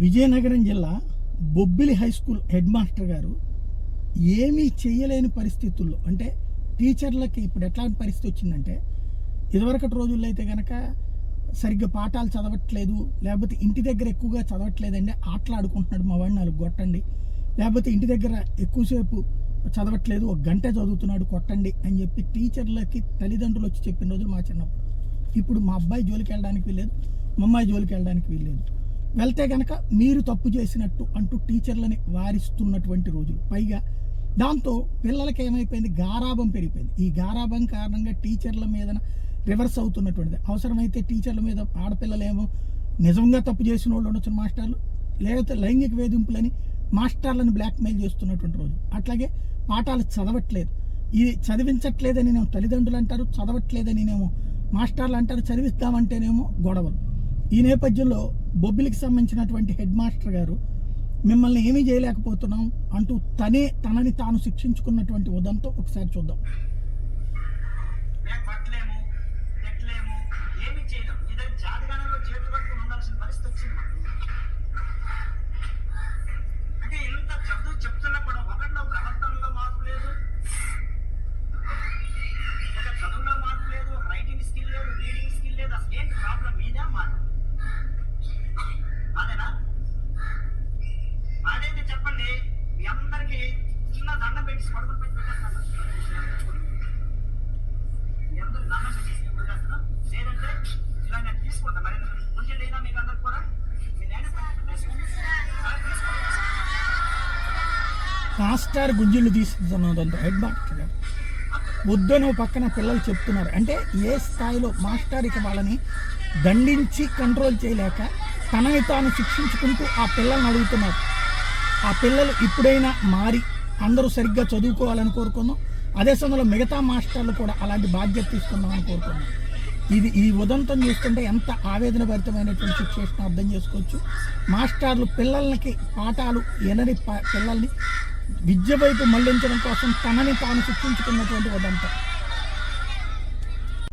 విజయనగరం జిల్లా Bobbili high school head master గారు ఏమీ చేయలేని పరిస్థితుల్లో అంటే టీచర్లకి ఇప్పుడు ఎట్లాంటి పరిస్థితి వచ్చిందంటే ఇదివరకటి రోజుల్లో అయితే కనుక సరిగ్గా పాఠాలు చదవట్లేదు లేకపోతే ఇంటి దగ్గర ఎక్కువగా చదవట్లేదండి ఆటలాడుకుంటున్నాడు మా వాడిని నాలుగు కొట్టండి లేకపోతే ఇంటి దగ్గర ఎక్కువసేపు చదవట్లేదు ఒక గంట చదువుతున్నాడు కొట్టండి అని చెప్పి టీచర్లకి తల్లిదండ్రులు వచ్చి చెప్పిన రోజులు మా చిన్నప్పుడు. ఇప్పుడు మా అబ్బాయి జోలికి వెళ్ళడానికి వీల్లేదు మా అమ్మాయి జోలికి వెళ్ళడానికి వీల్లేదు. వెళ్తే కనుక మీరు తప్పు చేసినట్టు అంటూ టీచర్లని వారిస్తున్నటువంటి రోజులు. పైగా దాంతో పిల్లలకి ఏమైపోయింది? గారాభం పెరిగిపోయింది. ఈ గారాభం కారణంగా టీచర్ల మీద రివర్స్ అవుతున్నటువంటిది. అవసరమైతే టీచర్ల మీద ఆడపిల్లలేమో నిజంగా తప్పు చేసిన వాళ్ళు ఉండొచ్చు మాస్టర్లు లేకపోతే లైంగిక వేధింపులని మాస్టర్లను బ్లాక్మెయిల్ చేస్తున్నటువంటి రోజు. అట్లాగే పాఠాలు చదవట్లేదు. ఇది చదివించట్లేదని నేను తల్లిదండ్రులు అంటారు చదవట్లేదని నేనేమో మాస్టర్లు అంటారు చదివిస్తామంటేనేమో గొడవలు. ఈ నేపథ్యంలో బొబ్బిలికి సంబంధించినటువంటి హెడ్ మాస్టర్ గారు మిమ్మల్ని ఏమీ చేయలేకపోతున్నాం అంటూ తనే తనని తాను శిక్షించుకున్నటువంటి ఉదంతో ఒకసారి చూద్దాం. చేతులు పట్టుకుని ఉండాల్సిన పరిస్థితి వచ్చింది మాస్టర్ గుంజులు తీస్తున్నదంతా హెడ్ మాస్టర్ వద్దను పక్కన పిల్లలు చెప్తున్నారు. అంటే ఏ స్థాయిలో మాస్టర్ ఇక వాళ్ళని దండించి కంట్రోల్ చేయలేక తనని తాను శిక్షించుకుంటూ ఆ పిల్లల్ని అడుగుతున్నారు. ఆ పిల్లలు ఇప్పుడైనా మారి అందరూ సరిగ్గా చదువుకోవాలని కోరుకుందాం. అదే సమయంలో మిగతా మాస్టర్లు కూడా అలాంటి బాధ్యత తీసుకుందామని కోరుకున్నాం ఇది ఈ ఉదంతం చూస్తుంటే ఎంత ఆవేదనభరితమైనటువంటి సిచ్యువేషన్ అర్థం చేసుకోవచ్చు. మాస్టర్లు పిల్లలకి పాఠాలు ఎనని పిల్లల్ని విద్య వైపు మళ్ళించడం కోసం తనని తాను శిక్షించుకున్నటువంటి ఉదంతం.